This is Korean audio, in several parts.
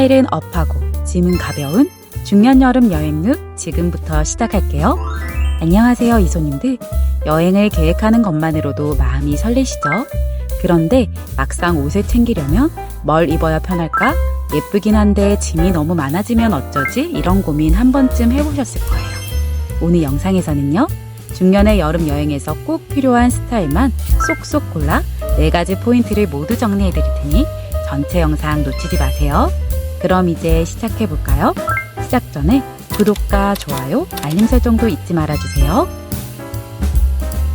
스타일은 업하고 짐은 가벼운 중년 여름 여행 룩 지금부터 시작할게요. 안녕하세요 이소님들. 여행을 계획하는 것만으로도 마음이 설레시죠? 그런데 막상 옷을 챙기려면 뭘 입어야 편할까? 예쁘긴 한데 짐이 너무 많아지면 어쩌지? 이런 고민 한 번쯤 해보셨을 거예요. 오늘 영상에서는요. 중년의 여름 여행에서 꼭 필요한 스타일만 쏙쏙 골라 네 가지 포인트를 모두 정리해 드릴 테니 전체 영상 놓치지 마세요. 그럼 이제 시작해 볼까요? 시작 전에 구독과 좋아요, 알림 설정도 잊지 말아 주세요.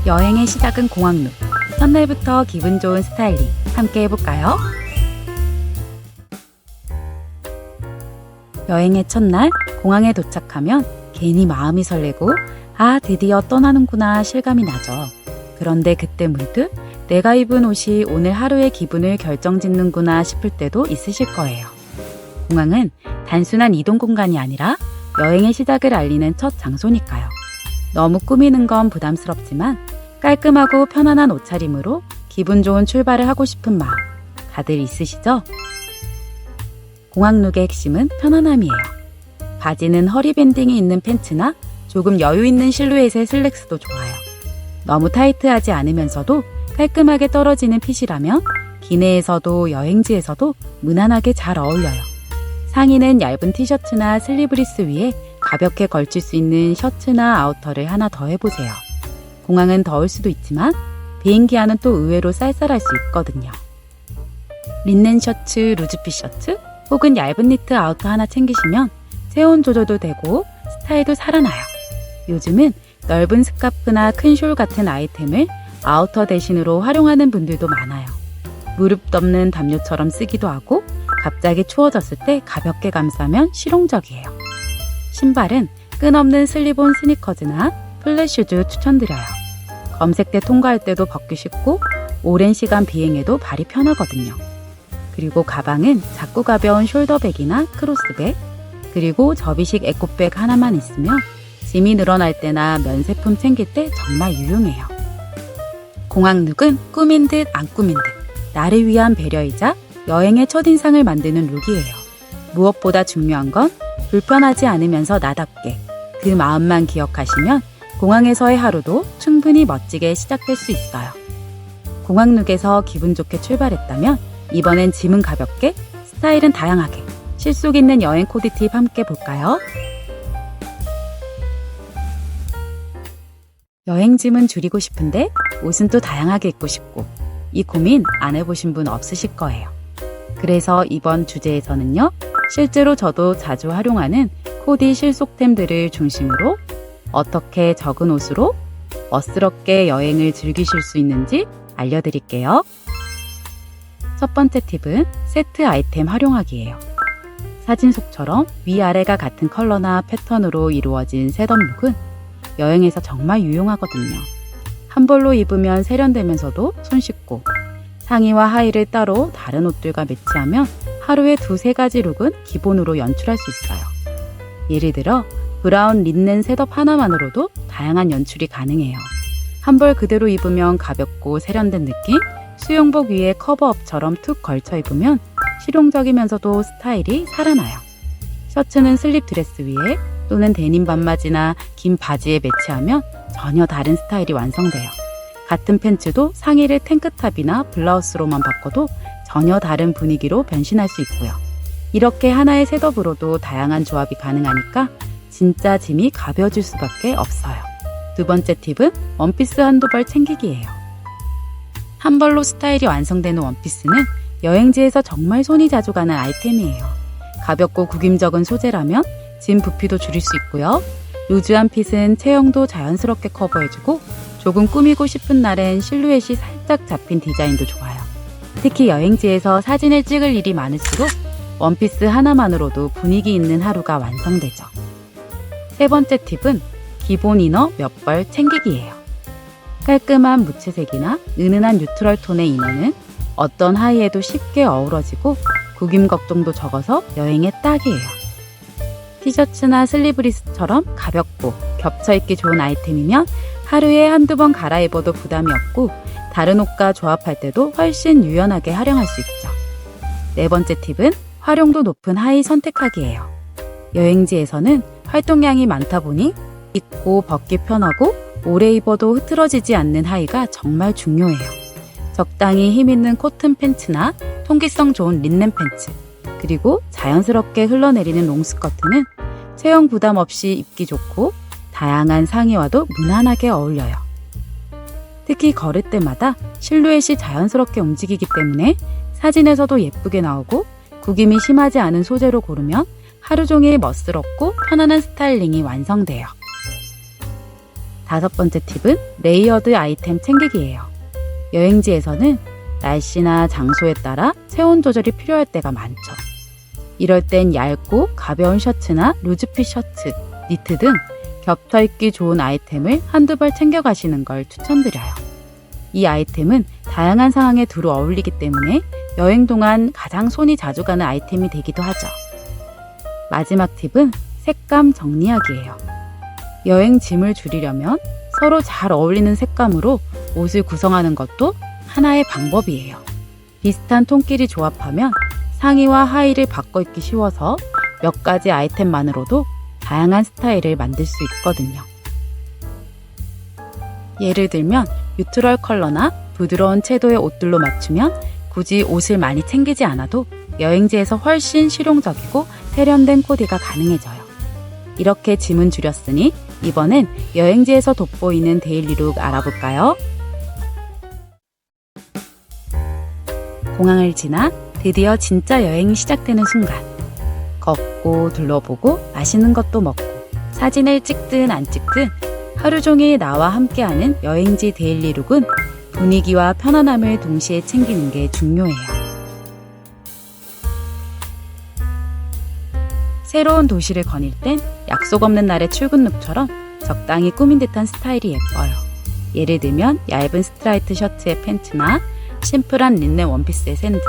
여행의 시작은 공항로. 첫날부터 기분 좋은 스타일링 함께 해볼까요? 여행의 첫날 공항에 도착하면 괜히 마음이 설레고 아 드디어 떠나는구나 실감이 나죠. 그런데 그때 문득 내가 입은 옷이 오늘 하루의 기분을 결정짓는구나 싶을 때도 있으실 거예요. 공항은 단순한 이동 공간이 아니라 여행의 시작을 알리는 첫 장소니까요. 너무 꾸미는 건 부담스럽지만 깔끔하고 편안한 옷차림으로 기분 좋은 출발을 하고 싶은 마음 다들 있으시죠? 공항룩의 핵심은 편안함이에요. 바지는 허리 밴딩이 있는 팬츠나 조금 여유 있는 실루엣의 슬랙스도 좋아요. 너무 타이트하지 않으면서도 깔끔하게 떨어지는 핏이라면 기내에서도 여행지에서도 무난하게 잘 어울려요. 상의는 얇은 티셔츠나 슬리브리스 위에 가볍게 걸칠 수 있는 셔츠나 아우터를 하나 더 해보세요. 공항은 더울 수도 있지만 비행기 안은 또 의외로 쌀쌀할 수 있거든요. 린넨 셔츠, 루즈핏 셔츠 혹은 얇은 니트 아우터 하나 챙기시면 체온 조절도 되고 스타일도 살아나요. 요즘은 넓은 스카프나 큰 숄 같은 아이템을 아우터 대신으로 활용하는 분들도 많아요. 무릎 덮는 담요처럼 쓰기도 하고 갑자기 추워졌을 때 가볍게 감싸면 실용적이에요. 신발은 끈없는 슬리본 스니커즈나 플랫슈즈 추천드려요. 검색대 통과할 때도 벗기 쉽고 오랜 시간 비행해도 발이 편하거든요. 그리고 가방은 작고 가벼운 숄더백이나 크로스백, 그리고 접이식 에코백 하나만 있으면 짐이 늘어날 때나 면세품 챙길 때 정말 유용해요. 공항룩은 꾸민 듯 안 꾸민 듯 나를 위한 배려이자 여행의 첫인상을 만드는 룩이에요. 무엇보다 중요한 건 불편하지 않으면서 나답게 그 마음만 기억하시면 공항에서의 하루도 충분히 멋지게 시작될 수 있어요. 공항룩에서 기분 좋게 출발했다면 이번엔 짐은 가볍게, 스타일은 다양하게, 실속 있는 여행 코디 팁 함께 볼까요? 여행 짐은 줄이고 싶은데 옷은 또 다양하게 입고 싶고 이 고민 안 해보신 분 없으실 거예요. 그래서 이번 주제에서는요, 실제로 저도 자주 활용하는 코디 실속템들을 중심으로 어떻게 적은 옷으로 멋스럽게 여행을 즐기실 수 있는지 알려드릴게요. 첫 번째 팁은 세트 아이템 활용하기예요. 사진 속처럼 위아래가 같은 컬러나 패턴으로 이루어진 셋업룩은 여행에서 정말 유용하거든요. 한 벌로 입으면 세련되면서도 손쉽고 상의와 하의를 따로 다른 옷들과 매치하면 하루에 두세 가지 룩은 기본으로 연출할 수 있어요. 예를 들어 브라운 린넨 셋업 하나만으로도 다양한 연출이 가능해요. 한벌 그대로 입으면 가볍고 세련된 느낌, 수영복 위에 커버업처럼 툭 걸쳐 입으면 실용적이면서도 스타일이 살아나요. 셔츠는 슬립 드레스 위에 또는 데님 반바지나 긴 바지에 매치하면 전혀 다른 스타일이 완성돼요. 같은 팬츠도 상의를 탱크탑이나 블라우스로만 바꿔도 전혀 다른 분위기로 변신할 수 있고요. 이렇게 하나의 셋업으로도 다양한 조합이 가능하니까 진짜 짐이 가벼워질 수밖에 없어요. 두 번째 팁은 원피스 한두 벌 챙기기예요. 한 벌로 스타일이 완성되는 원피스는 여행지에서 정말 손이 자주 가는 아이템이에요. 가볍고 구김적인 소재라면 짐 부피도 줄일 수 있고요. 루즈한 핏은 체형도 자연스럽게 커버해주고 조금 꾸미고 싶은 날엔 실루엣이 살짝 잡힌 디자인도 좋아요. 특히 여행지에서 사진을 찍을 일이 많을수록 원피스 하나만으로도 분위기 있는 하루가 완성되죠. 세 번째 팁은 기본 이너 몇 벌 챙기기예요. 깔끔한 무채색이나 은은한 뉴트럴 톤의 이너는 어떤 하의에도 쉽게 어우러지고 구김 걱정도 적어서 여행에 딱이에요. 티셔츠나 슬리브리스처럼 가볍고 겹쳐입기 좋은 아이템이면 하루에 한두 번 갈아입어도 부담이 없고 다른 옷과 조합할 때도 훨씬 유연하게 활용할 수 있죠. 네 번째 팁은 활용도 높은 하의 선택하기예요. 여행지에서는 활동량이 많다 보니 입고 벗기 편하고 오래 입어도 흐트러지지 않는 하의가 정말 중요해요. 적당히 힘 있는 코튼 팬츠나 통기성 좋은 린넨 팬츠, 그리고 자연스럽게 흘러내리는 롱스커트는 체형 부담 없이 입기 좋고 다양한 상의와도 무난하게 어울려요. 특히 걸을 때마다 실루엣이 자연스럽게 움직이기 때문에 사진에서도 예쁘게 나오고 구김이 심하지 않은 소재로 고르면 하루 종일 멋스럽고 편안한 스타일링이 완성돼요. 다섯 번째 팁은 레이어드 아이템 챙기기예요. 여행지에서는 날씨나 장소에 따라 체온 조절이 필요할 때가 많죠. 이럴 땐 얇고 가벼운 셔츠나 루즈핏 셔츠, 니트 등 겹쳐 입기 좋은 아이템을 한두 벌 챙겨가시는 걸 추천드려요. 이 아이템은 다양한 상황에 두루 어울리기 때문에 여행 동안 가장 손이 자주 가는 아이템이 되기도 하죠. 마지막 팁은 색감 정리하기예요. 여행 짐을 줄이려면 서로 잘 어울리는 색감으로 옷을 구성하는 것도 하나의 방법이에요. 비슷한 톤끼리 조합하면 상의와 하의를 바꿔 입기 쉬워서 몇 가지 아이템만으로도 다양한 스타일을 만들 수 있거든요. 예를 들면 뉴트럴 컬러나 부드러운 채도의 옷들로 맞추면 굳이 옷을 많이 챙기지 않아도 여행지에서 훨씬 실용적이고 세련된 코디가 가능해져요. 이렇게 짐은 줄였으니 이번엔 여행지에서 돋보이는 데일리룩 알아볼까요? 공항을 지나 드디어 진짜 여행이 시작되는 순간. 걷고 둘러보고 맛있는 것도 먹고 사진을 찍든 안 찍든 하루 종일 나와 함께하는 여행지 데일리룩은 분위기와 편안함을 동시에 챙기는 게 중요해요. 새로운 도시를 거닐 땐 약속 없는 날의 출근 룩처럼 적당히 꾸민 듯한 스타일이 예뻐요. 예를 들면 얇은 스트라이트 셔츠에 팬츠나 심플한 린넨 원피스에 샌들.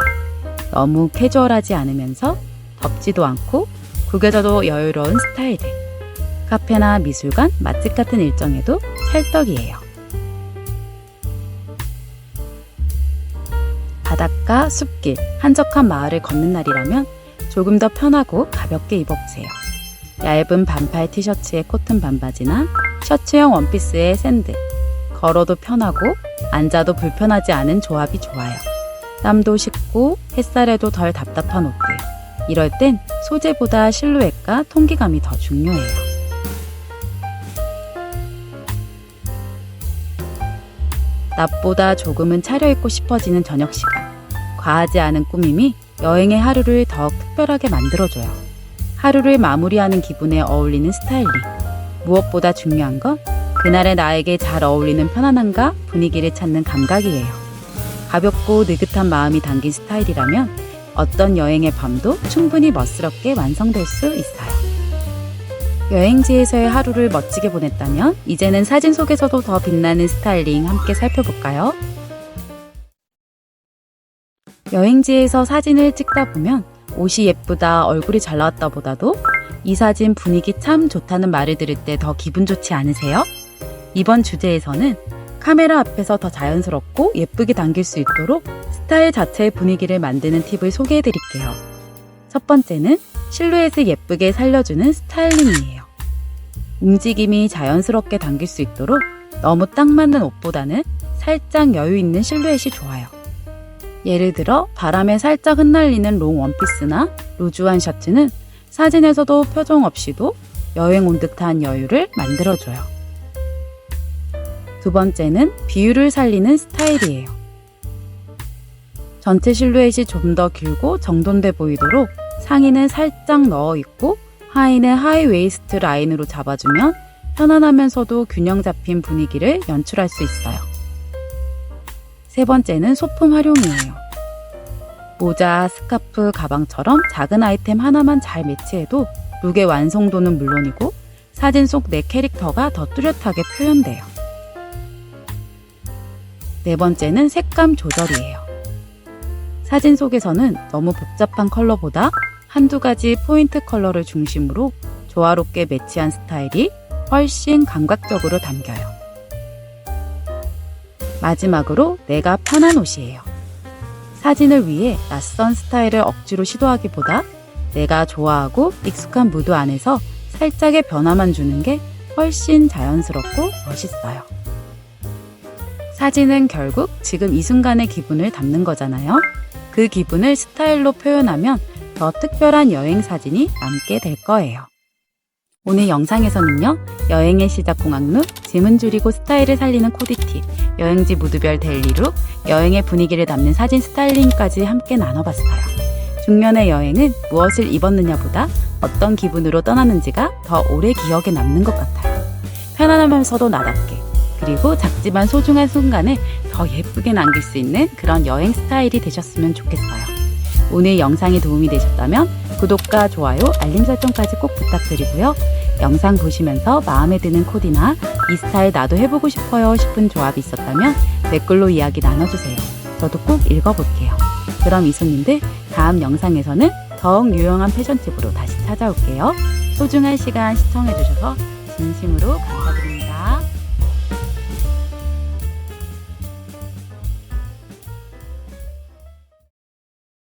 너무 캐주얼하지 않으면서 덥지도 않고 구겨져도 여유로운 스타일들. 카페나 미술관, 맛집 같은 일정에도 찰떡이에요. 바닷가, 숲길, 한적한 마을을 걷는 날이라면 조금 더 편하고 가볍게 입어보세요. 얇은 반팔 티셔츠에 코튼 반바지나 셔츠형 원피스에 샌들. 걸어도 편하고 앉아도 불편하지 않은 조합이 좋아요. 땀도 식고 햇살에도 덜 답답한 옷들. 이럴 땐 소재보다 실루엣과 통기감이 더 중요해요. 낮보다 조금은 차려입고 싶어지는 저녁 시간. 과하지 않은 꾸밈이 여행의 하루를 더욱 특별하게 만들어줘요. 하루를 마무리하는 기분에 어울리는 스타일링. 무엇보다 중요한 건 그날의 나에게 잘 어울리는 편안함과 분위기를 찾는 감각이에요. 가볍고 느긋한 마음이 담긴 스타일이라면 어떤 여행의 밤도 충분히 멋스럽게 완성될 수 있어요. 여행지에서의 하루를 멋지게 보냈다면 이제는 사진 속에서도 더 빛나는 스타일링 함께 살펴볼까요? 여행지에서 사진을 찍다 보면 옷이 예쁘다, 얼굴이 잘 나왔다 보다도 이 사진 분위기 참 좋다는 말을 들을 때 더 기분 좋지 않으세요? 이번 주제에서는 카메라 앞에서 더 자연스럽고 예쁘게 담길 수 있도록 스타일 자체의 분위기를 만드는 팁을 소개해 드릴게요. 첫 번째는 실루엣을 예쁘게 살려주는 스타일링이에요. 움직임이 자연스럽게 담길 수 있도록 너무 딱 맞는 옷보다는 살짝 여유 있는 실루엣이 좋아요. 예를 들어 바람에 살짝 흩날리는 롱 원피스나 루즈한 셔츠는 사진에서도 표정 없이도 여행 온 듯한 여유를 만들어줘요. 두 번째는 비율을 살리는 스타일이에요. 전체 실루엣이 좀 더 길고 정돈돼 보이도록 상의는 살짝 넣어 입고 하의는 하이 웨이스트 라인으로 잡아주면 편안하면서도 균형 잡힌 분위기를 연출할 수 있어요. 세 번째는 소품 활용이에요. 모자, 스카프, 가방처럼 작은 아이템 하나만 잘 매치해도 룩의 완성도는 물론이고 사진 속 내 캐릭터가 더 뚜렷하게 표현돼요. 네 번째는 색감 조절이에요. 사진 속에서는 너무 복잡한 컬러보다 한두 가지 포인트 컬러를 중심으로 조화롭게 매치한 스타일이 훨씬 감각적으로 담겨요. 마지막으로 내가 편한 옷이에요. 사진을 위해 낯선 스타일을 억지로 시도하기보다 내가 좋아하고 익숙한 무드 안에서 살짝의 변화만 주는 게 훨씬 자연스럽고 멋있어요. 사진은 결국 지금 이 순간의 기분을 담는 거잖아요. 그 기분을 스타일로 표현하면 더 특별한 여행 사진이 남게 될 거예요. 오늘 영상에서는요, 여행의 시작 공항룩, 짐은 줄이고 스타일을 살리는 코디티, 여행지 무드별 데일리룩, 여행의 분위기를 담는 사진 스타일링까지 함께 나눠봤어요. 중년의 여행은 무엇을 입었느냐보다 어떤 기분으로 떠나는지가 더 오래 기억에 남는 것 같아요. 편안하면서도 나답게, 그리고 작지만 소중한 순간을 더 예쁘게 남길 수 있는 그런 여행 스타일이 되셨으면 좋겠어요. 오늘 영상이 도움이 되셨다면 구독과 좋아요, 알림 설정까지 꼭 부탁드리고요. 영상 보시면서 마음에 드는 코디나 이 스타일 나도 해보고 싶어요 싶은 조합이 있었다면 댓글로 이야기 나눠주세요. 저도 꼭 읽어볼게요. 그럼 이소님들 다음 영상에서는 더욱 유용한 패션 팁으로 다시 찾아올게요. 소중한 시간 시청해주셔서 진심으로 감사드립니다.